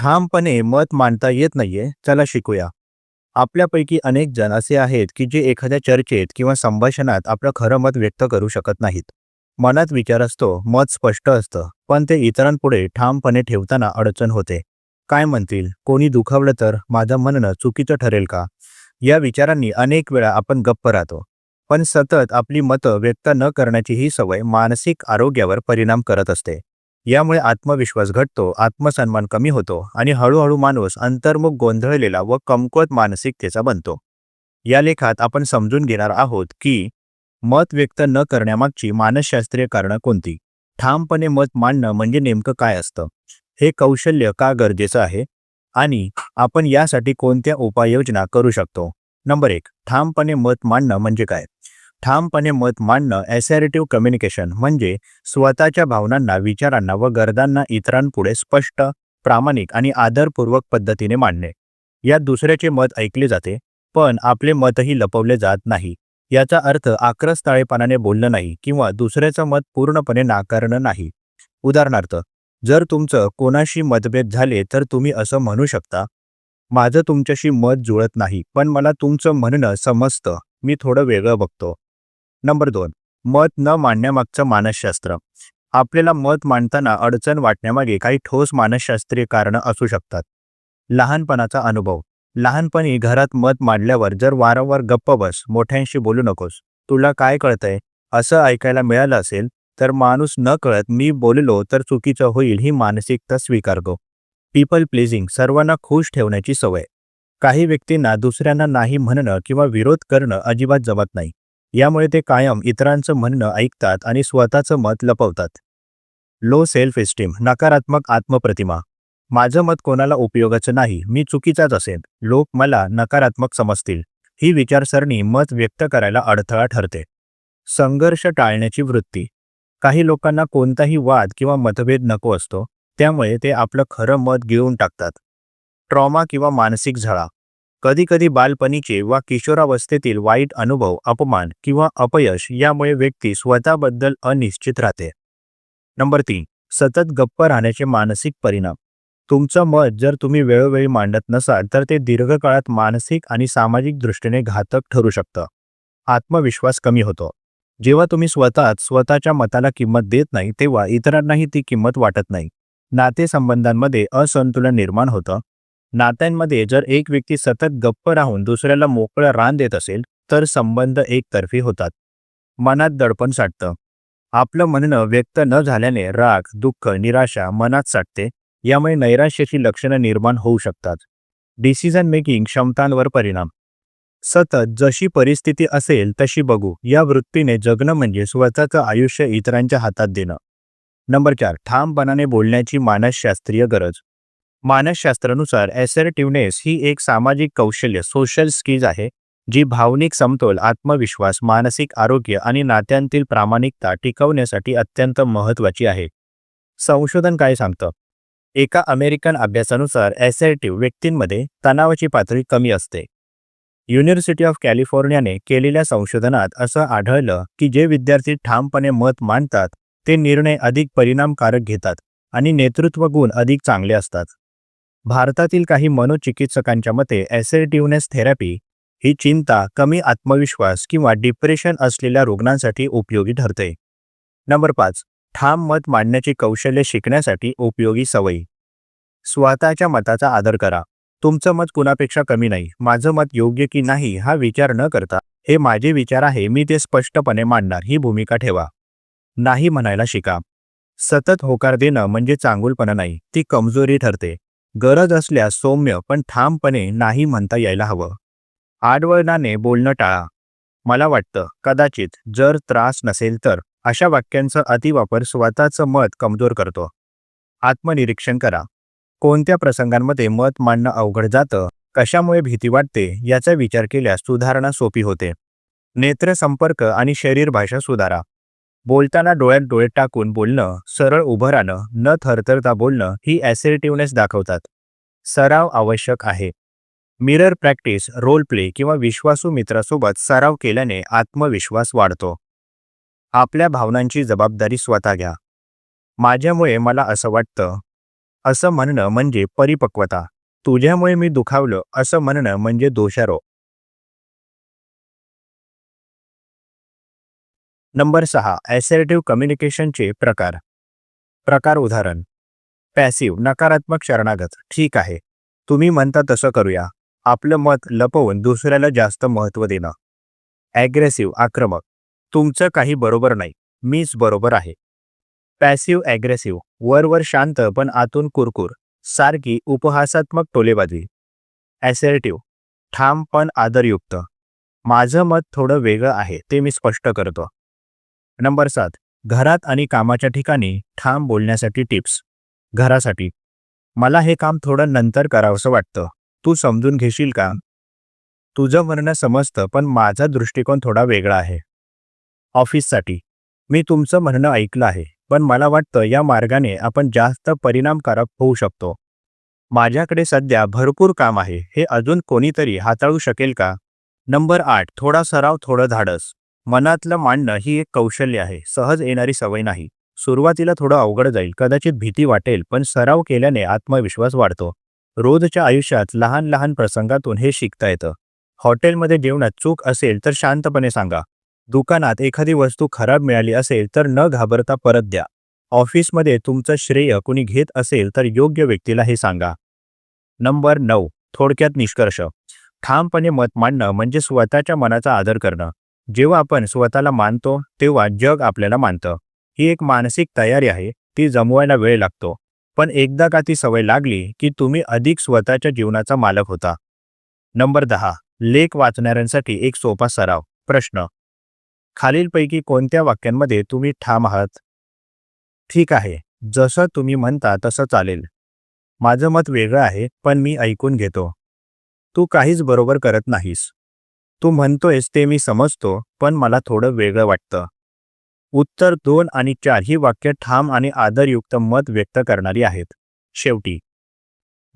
ठामपणे मत मांडता येत नाहीये चला शिकूया. आपल्यापैकी अनेक जण असे आहेत की जे एखाद्या चर्चेत किंवा संभाषणात आपलं खरं मत व्यक्त करू शकत नाहीत. मनात विचार असतो मत स्पष्ट असतं पण ते इतरांपुढे ठामपणे ठेवताना अडचण होते. काय म्हणतील? कोणी दुखावलं तर माझं म्हणणं चुकीचं ठरेल का? या विचारांनी अनेक वेळा आपण गप्प राहतो. पण सतत आपली मतं व्यक्त न करण्याची ही सवय मानसिक आरोग्यावर परिणाम करत असते. यामुळे आत्मविश्वास घटतो आत्मसन्मान कमी होतो आणि हळूहळू माणूस अंतर्मुख गोंधळलेला व कमकुवत मानसिकतेचा बनतो. या लेखात आपण समजून घेणार आहोत की मत व्यक्त न करण्यामागची मानसशास्त्रीय कारणं कोणती? ठामपणे मत मांडणं म्हणजे नेमकं काय असतं? हे कौशल्य का गरजेचं आहे? आणि आपण यासाठी कोणत्या उपाययोजना करू शकतो? नंबर एक ठामपणे मत मांडणं म्हणजे काय? ठामपणे मत मांडणं ॲसॅरेटिव्ह कम्युनिकेशन म्हणजे स्वतःच्या भावनांना विचारांना व गरजांना इतरांपुढे स्पष्ट प्रामाणिक आणि आदरपूर्वक पद्धतीने मांडणे. यात दुसऱ्याचे मत ऐकले जाते पण आपले मतही लपवले जात नाही. याचा अर्थ आक्रस्ताळेपणाने बोलणं नाही किंवा दुसऱ्याचं मत पूर्णपणे नाकारणं नाही. उदाहरणार्थ जर तुमचं कोणाशी मतभेद झाले तर तुम्ही असं म्हणू शकता माझं तुमच्याशी मत जुळत नाही पण मला तुमचं म्हणणं समजतं मी थोडं वेगळं बघतो. नंबर दोन मत न मांडण्यामागचं मानसशास्त्र. आपल्याला मत मांडताना अडचण वाटण्यामागे काही ठोस मानसशास्त्रीय कारणं असू शकतात. लहानपणाचा अनुभव. लहानपणी घरात मत मांडल्यावर जर वारंवार गप्प बस मोठ्यांशी बोलू नकोस तुला काय कळतंय? असं ऐकायला मिळालं असेल तर माणूस न कळत मी बोललो तर चुकीचं होईल ही मानसिकता स्वीकारतो. पीपल प्लीजिंग सर्वांना खुश ठेवण्याची सवय. काही व्यक्तींना दुसऱ्यांना नाही म्हणणं किंवा विरोध करणं अजिबात जमत नाही. यामुळे ते कायम इतरांचं म्हणणं ऐकतात आणि स्वतःचं मत लपवतात. लो सेल्फ एस्टीम नकारात्मक आत्मप्रतिमा. माझं मत कोणाला उपयोगाचं नाही मी चुकीचाच असेन. लोक मला नकारात्मक समजतील. ही विचारसरणी मत व्यक्त करायला अडथळा ठरते. संघर्ष टाळण्याची वृत्ती. काही लोकांना कोणताही वाद किंवा मतभेद नको असतो त्यामुळे ते आपलं खरं मत गिळून टाकतात. ट्रॉमा किंवा मानसिक झळा. कधीकधी बालपणीचे वा किशोरावस्थेतील वाईट अनुभव अपमान किंवा अपयश यामुळे व्यक्ती स्वतःबद्दल अनिश्चित राहते. नंबर तीन सतत गप्प राहण्याचे मानसिक परिणाम. तुमचं मत जर तुम्ही वेळोवेळी मांडत नसाल तर ते दीर्घकाळात मानसिक आणि सामाजिक दृष्टीने घातक ठरू शकतं. आत्मविश्वास कमी होतो. जेव्हा तुम्ही स्वतःच स्वतःच्या मताला किंमत देत नाही तेव्हा इतरांनाही ती किंमत वाटत नाही. नातेसंबंधांमध्ये असंतुलन निर्माण होतं. नात्यांमध्ये जर एक व्यक्ती सतत गप्प राहून दुसऱ्याला मोकळं रान देत असेल तर संबंध एकतर्फी होतात. मनात दडपण साठतं. आपलं म्हणणं व्यक्त न झाल्याने राग दुःख निराशा मनात साठते यामुळे नैराश्याची लक्षणं निर्माण होऊ शकतात. डिसिजन मेकिंग क्षमतांवर परिणाम. सतत जशी परिस्थिती असेल तशी बघू या वृत्तीने जगणं म्हणजे स्वतःचं आयुष्य इतरांच्या हातात देणं. नंबर चार ठामपणाने बोलण्याची मानसशास्त्रीय गरज. मानसशास्त्रानुसार ॲसर्टिव्हनेस ही एक सामाजिक कौशल्य सोशल स्किल्स आहे जी भावनिक समतोल आत्मविश्वास मानसिक आरोग्य आणि नात्यांतील प्रामाणिकता टिकवण्यासाठी अत्यंत महत्त्वाची आहे. संशोधन काय सांगतं? एका अमेरिकन अभ्यासानुसार ॲसर्टिव्ह व्यक्तींमध्ये तणावाची पातळी कमी असते. युनिव्हर्सिटी ऑफ कॅलिफोर्नियाने केलेल्या संशोधनात असं आढळलं की जे विद्यार्थी ठामपणे मत मांडतात ते निर्णय अधिक परिणामकारक घेतात आणि नेतृत्व गुण अधिक चांगले असतात. भारतातील काही मनोचिकित्सकांच्या मते ॲसर्टिव्हनेस थेरपी ही चिंता कमी आत्मविश्वास किंवा डिप्रेशन असलेल्या रुग्णांसाठी उपयोगी ठरते. नंबर पाच ठाम मत मांडण्याची कौशल्य शिकण्यासाठी उपयोगी सवयी. स्वतःच्या मताचा आदर करा. तुमचं मत कुणापेक्षा कमी नाही माझं मत योग्य की नाही हा विचार न करता हे माझे विचार आहे मी ते स्पष्टपणे मांडणार ही भूमिका ठेवा. नाही म्हणायला शिका. सतत होकार देणं म्हणजे चांगुलपणा नाही ती कमजोरी ठरते. गरज असल्यास सौम्य पण ठामपणे नाही म्हणता यायला हवं. आडवळणाने बोलणं टाळा. मला वाटतं कदाचित जर त्रास नसेल तर अशा वाक्यांचा अतिवापर स्वतःचं मत कमजोर करतो. आत्मनिरीक्षण करा. कोणत्या प्रसंगांमध्ये मत मांडणं अवघड जातं कशामुळे भीती वाटते याचा विचार केल्यास सुधारणा सोपी होते. नेत्रसंपर्क आणि शरीरभाषा सुधारा. बोलताना डोळ्यात डोळे टाकून बोलणं सरळ उभं राहणं न थरथरता बोलणं ही ॲसर्टिव्हनेस दाखवतात. सराव आवश्यक आहे. मिरर प्रॅक्टिस रोल प्ले किंवा विश्वासू मित्रासोबत सराव केल्याने आत्मविश्वास वाढतो. आपल्या भावनांची जबाबदारी स्वतः घ्या. माझ्यामुळे मला असं वाटतं. असं म्हणणं म्हणजे परिपक्वता. तुझ्यामुळे मी दुखावलं असं म्हणणं म्हणजे दोषारोप. नंबर सहा ॲसेरेटिव्ह कम्युनिकेशनचे प्रकार. प्रकार उदाहरण. पॅसिव्ह नकारात्मक शरणागत. ठीक आहे. तुम्ही म्हणता तसं करूया. आपलं मत लपवून दुसऱ्याला जास्त महत्त्व देणं. ॲग्रेसिव्ह आक्रमक. तुमचं काही बरोबर नाही. मीच बरोबर आहे. पॅसिव्ह ॲग्रेसिव्ह वरवर शांत पण आतून कुरकुर. सारखी उपहासात्मक टोलेबाजी. ॲसेरेटिव्ह ठाम पण आदरयुक्त. माझं मत थोडं वेगळं आहे ते मी स्पष्ट करतो. नंबर सात. घरात आणि कामाच्या ठिकाणी ठाम बोलण्यासाठी टिप्स. घरासाठी. मला हे काम थोडं नंतर करावंसं वाटतं. तू समजून घेशील का? तुझं म्हणणं समजतं पण माझा दृष्टिकोन थोडा वेगळा आहे. ऑफिससाठी. मी तुमचं म्हणणं ऐकलं आहे पण मला वाटतं या मार्गाने आपण जास्त परिणामकारक होऊ शकतो. माझ्याकडे सध्या भरपूर काम आहे हे अजून कोणीतरी हाताळू शकेल का? नंबर आठ. थोडा सराव थोडं धाडस. मनातलं मांडणं ही एक कौशल्य आहे. सहज येणारी सवय नाही. सुरुवातीला थोडं अवघड जाईल. कदाचित भीती वाटेल पण सराव केल्याने आत्मविश्वास वाढतो. रोजच्या आयुष्यात लहान लहान प्रसंगातून हे शिकता येतं. हॉटेलमध्ये जेवणात चूक असेल तर शांतपणे सांगा. दुकानात एखादी वस्तू खराब मिळाली असेल तर न घाबरता परत द्या. ऑफिसमध्ये तुमचं श्रेय कुणी घेत असेल तर योग्य व्यक्तीला हे सांगा. नंबर नऊ. थोडक्यात निष्कर्ष. ठामपणे मत मांडणं म्हणजे स्वतःच्या मनाचा आदर करणं. जेव्हा आपण स्वतःला मानतो तेव्हा जग आपल्याला मानतं. ही एक मानसिक तयारी आहे ती जमवायला वेळ लागतो. पण एकदा का ती सवय लागली की तुम्ही अधिक स्वतःच्या जीवनाचा मालक होता. नंबर दहा. लेख वाचणाऱ्यांसाठी एक सोपा सराव. प्रश्न. खालीलपैकी कोणत्या वाक्यांमध्ये तुम्ही ठाम आहात? ठीक आहे. जसं तुम्ही म्हणता तसं चालेल. माझं मत वेगळं आहे पण मी ऐकून घेतो. तू काहीच बरोबर करत नाहीस. तू म्हणतोयस ते मी समजतो पण मला थोडं वेगळं वाटतं. उत्तर दोन आणि चार ही वाक्य ठाम आणि आदरयुक्त मत व्यक्त करणारी आहेत. शेवटी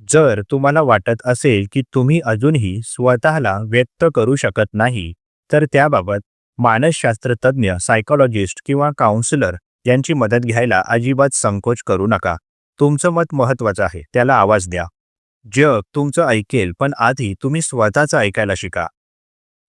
जर तुम्हाला वाटत असेल की तुम्ही अजूनही स्वतःला व्यक्त करू शकत नाही तर त्याबाबत मानसशास्त्रतज्ञ सायकोलॉजिस्ट किंवा काउन्सिलर यांची मदत घ्यायला अजिबात संकोच करू नका. तुमचं मत महत्वाचं आहे त्याला आवाज द्या. जग तुमचं ऐकेल पण आधी तुम्ही स्वतःचं ऐकायला शिका.